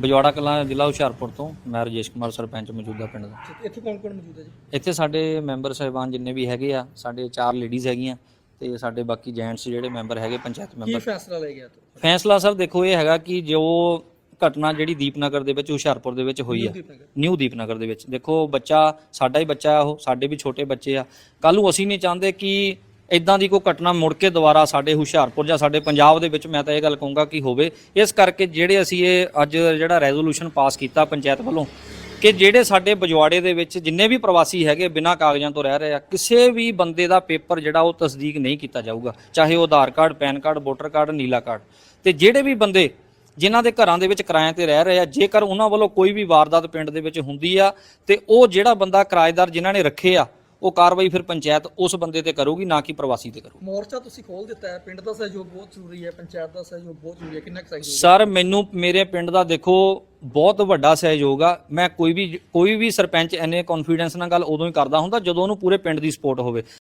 ਬਜਵਾੜਾ ਕਲਾਂ ਜ਼ਿਲ੍ਹਾ ਹੁਸ਼ਿਆਰਪੁਰ ਤੋਂ ਮੈਂ ਰਜੇਸ਼ ਕੁਮਾਰ ਸਰਪੰਚ ਮੌਜੂਦਾ ਪਿੰਡ ਦਾ। ਇੱਥੇ ਕੌਣ ਕੌਣ ਮੌਜੂਦ ਹੈ ਜੀ? ਇੱਥੇ ਸਾਡੇ ਮੈਂਬਰ ਸਾਹਿਬਾਨ ਜਿੰਨੇ ਵੀ ਹੈਗੇ ਆ ਸਾਡੇ ਚਾਰ ਲੇਡੀਜ਼ ਹੈਗੀਆਂ ਤੇ ਸਾਡੇ ਬਾਕੀ ਜੈਂਟਸ ਜਿਹੜੇ ਮੈਂਬਰ ਹੈਗੇ ਪੰਚਾਇਤ ਕੀ ਮੈਂਬਰ। ਫੈਸਲਾ ਲਿਆ ਗਿਆ ਤੋ ਫੈਸਲਾ ਸਰ ਦੇਖੋ ਇਹ ਹੈਗਾ ਕਿ ਜੋ ਘਟਨਾ ਜਿਹੜੀ ਦੀਪਨਗਰ ਦੇ ਵਿੱਚ ਹੁਸ਼ਿਆਰਪੁਰ ਦੇ ਵਿੱਚ ਹੋਈ ਆ। ਦੀਪਨਗਰ। ਨਿਊ ਦੀਪਨਗਰ ਦੇ ਵਿੱਚ। ਦੇਖੋ ਬੱਚਾ ਸਾਡਾ ਹੀ ਬੱਚਾ ਆ ਉਹ ਸਾਡੇ ਵੀ ਛੋਟੇ ਬੱਚੇ ਆ। ਕੱਲ ਨੂੰ ਅਸੀਂ ਨਹੀਂ ਚਾਹੁੰਦੇ ਕਿ ਇਦਾਂ ਦੀ ਕੋਈ ਘਟਨਾ ਮੁੜ ਕੇ ਦੁਬਾਰਾ ਸਾਡੇ ਹੁਸ਼ਿਆਰਪੁਰ ਜਾਂ ਸਾਡੇ ਪੰਜਾਬ ਦੇ ਵਿੱਚ ਮੈਂ ਤਾਂ ਇਹ ਗੱਲ ਕਹੂੰਗਾ ਕਿ ਹੋਵੇ। ਇਸ ਕਰਕੇ ਜਿਹੜੇ ਅਸੀਂ ਇਹ ਅੱਜ ਜਿਹੜਾ ਰੈਜ਼ੋਲੂਸ਼ਨ ਪਾਸ ਕੀਤਾ ਪੰਚਾਇਤ ਵੱਲੋਂ ਕਿ ਜਿਹੜੇ ਸਾਡੇ ਬਜਵਾੜੇ ਦੇ ਵਿੱਚ ਜਿੰਨੇ ਵੀ ਪ੍ਰਵਾਸੀ ਹੈਗੇ ਬਿਨਾਂ ਕਾਗਜ਼ਾਂ ਤੋਂ ਰਹਿ ਰਹੇ ਆ, ਕਿਸੇ ਵੀ ਬੰਦੇ ਦਾ ਪੇਪਰ ਜਿਹੜਾ ਉਹ ਤਸਦੀਕ ਨਹੀਂ ਕੀਤਾ ਜਾਊਗਾ। ਚਾਹੇ ਉਹ Aadhaar card, PAN card, voter card, ਨੀਲਾ ਕਾਰਡ। ਤੇ ਜਿਹੜੇ ਵੀ ਬੰਦੇ ਜਿਨ੍ਹਾਂ ਦੇ ਘਰਾਂ ਦੇ ਵਿੱਚ ਕਿਰਾਏ ਤੇ ਰਹਿ ਰਹੇ ਆ, ਜੇਕਰ ਉਹਨਾਂ ਵੱਲੋਂ ਕੋਈ ਵੀ ਵਾਰਦਾਤ ਪਿੰਡ ਦੇ ਵਿੱਚ ਹੁੰਦੀ ਆ, ਤੇ ਉਹ ਜਿਹੜਾ ਬੰਦਾ ਕਿਰਾਏਦਾਰ ਜਿਨ੍ਹਾਂ ਨੇ ਰੱਖੇ ਆ ਉਹ ਕਾਰਵਾਈ ਫਿਰ ਪੰਚਾਇਤ ਉਸ ਬੰਦੇ ਤੇ ਕਰੂਗੀ ਨਾ ਕਿ ਪ੍ਰਵਾਸੀ ਤੇ ਕਰੂਗੀ। ਮੋਰਚਾ ਤੁਸੀਂ ਖੋਲ ਦਿੱਤਾ ਹੈ ਪਿੰਡ ਦਾ ਸਹਿਯੋਗ ਬਹੁਤ ਜ਼ਰੂਰੀ ਹੈ ਪੰਚਾਇਤ ਦਾ ਸਹਿਯੋਗ ਬਹੁਤ ਜ਼ਰੂਰੀ ਹੈ ਕਿੰਨਾ ਕੁ ਸਹਿਯੋਗ ਸਰ ਮੈਨੂੰ ਮੇਰੇ ਪਿੰਡ ਦਾ ਦੇਖੋ ਬਹੁਤ ਵੱਡਾ ਸਹਿਯੋਗ ਆ। ਮੈਂ ਕੋਈ ਵੀ ਕੋਈ ਵੀ ਸਰਪੰਚ ਐਨੇ ਕੌਨਫੀਡੈਂਸ ਨਾਲ ਗੱਲ ਉਦੋਂ ਹੀ ਕਰਦਾ ਹੁੰਦਾ ਜਦੋਂ ਉਹਨੂੰ ਪੂਰੇ ਪਿੰਡ ਦੀ ਸਪੋਰਟ ਹੋਵੇ।